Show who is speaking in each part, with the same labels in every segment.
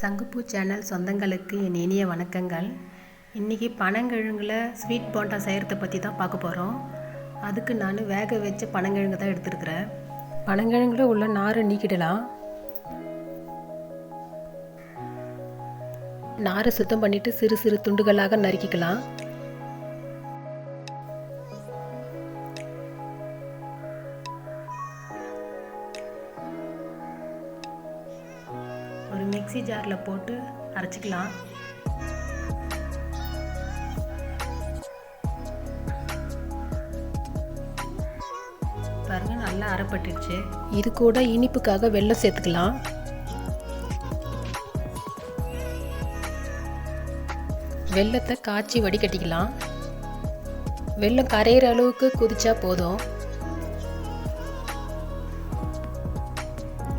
Speaker 1: சங்குப்பூ சேனல் சொந்தங்களுக்கு என் இனிய வணக்கங்கள். இன்றைக்கி பனங்கிழங்கில் ஸ்வீட் போண்டா செய்கிறத பற்றி தான் பார்க்க போகிறோம் அதுக்கு நான் வேக வச்ச பனங்கிழங்கு தான் எடுத்துருக்குறேன். பனங்கிழங்குல உள்ள நாரை நீக்கிடலாம். நாரை சுத்தம் பண்ணிவிட்டு சிறு சிறு துண்டுகளாக நறுக்கிக்கலாம். மிக்சி மிக்ஸி ஜாரில் போட்டு அரைச்சிக்கலாம். பாருங்க நல்லா அரைப்பட்டுடுச்சு. இது கூட இனிப்புக்காக வெள்ளம் சேர்த்துக்கலாம். வெள்ளத்தை காய்ச்சி வடிகட்டிக்கலாம். வெள்ளம் கரையிற அளவுக்கு குதிச்சா போதும்.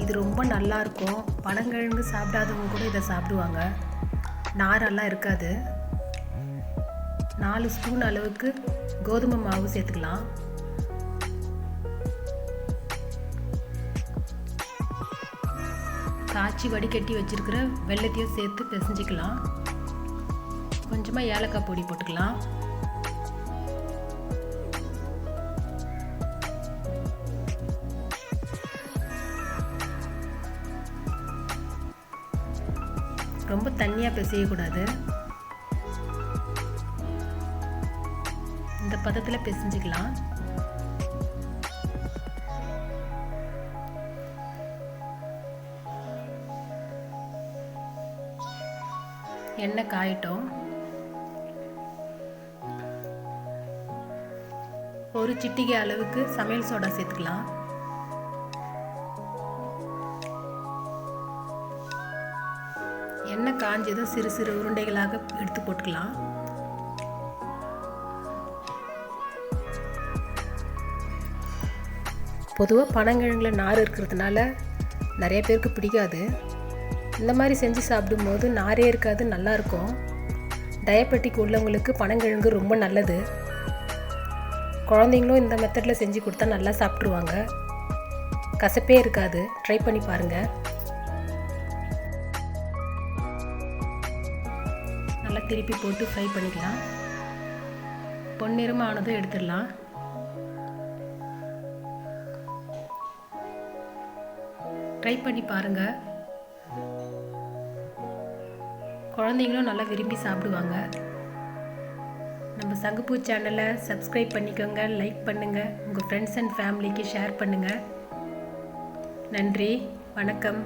Speaker 1: இது ரொம்ப நல்லா இருக்கும் பனங்கிழங்கு சாப்பிடாதவங்க கூட இதை சாப்பிடுவாங்க. நாரெல்லாம் இருக்காது. நாலு ஸ்பூன் அளவுக்கு கோதுமை மாவு சேர்த்துக்கலாம். காய்ச்சி வடிகட்டி வச்சுருக்கிற வெள்ளத்தையும் சேர்த்து பிசைஞ்சிக்கலாம். கொஞ்சமாக ஏலக்காய் பொடி போட்டுக்கலாம். ரொம்ப தண்ணியாக பிசையக்கூடாது. இந்த பதத்தில் பிசைஞ்சிக்கலாம். எண்ணெய் காயட்டும். ஒரு சிட்டிகை அளவுக்கு சமையல் சோடா சேர்த்துக்கலாம். எண்ணெய் காஞ்சதும் சிறு சிறு உருண்டைகளாக எடுத்து போட்டுக்கலாம். பொதுவாக பனங்கிழங்குல நார் இருக்கிறதுனால நிறைய பேருக்கு பிடிக்காது. இந்த மாதிரி செஞ்சு சாப்பிடும்போது நாரே இருக்காது நல்லாயிருக்கும் டயபெட்டிக் உள்ளவங்களுக்கு பனங்கிழங்கு ரொம்ப நல்லது. குழந்தைங்களும் இந்த மெத்தடில் செஞ்சு கொடுத்தா நல்லா சாப்பிட்ருவாங்க கசப்பே இருக்காது. ட்ரை பண்ணி பாருங்கள் நல்லா திருப்பி போட்டு ஃப்ரை பண்ணிக்கலாம். பொன்னிறமாக ஆனதும் எடுத்துடலாம். ட்ரை பண்ணி பாருங்கள் குழந்தைங்களும் நல்லா விரும்பி சாப்பிடுவாங்க. நம்ம சங்குப்பூ சேனலை சப்ஸ்கிரைப் பண்ணிக்கோங்க லைக் பண்ணுங்கள் உங்கள் ஃப்ரெண்ட்ஸ் அண்ட் ஃபேமிலிக்கு ஷேர் பண்ணுங்கள் நன்றி வணக்கம்.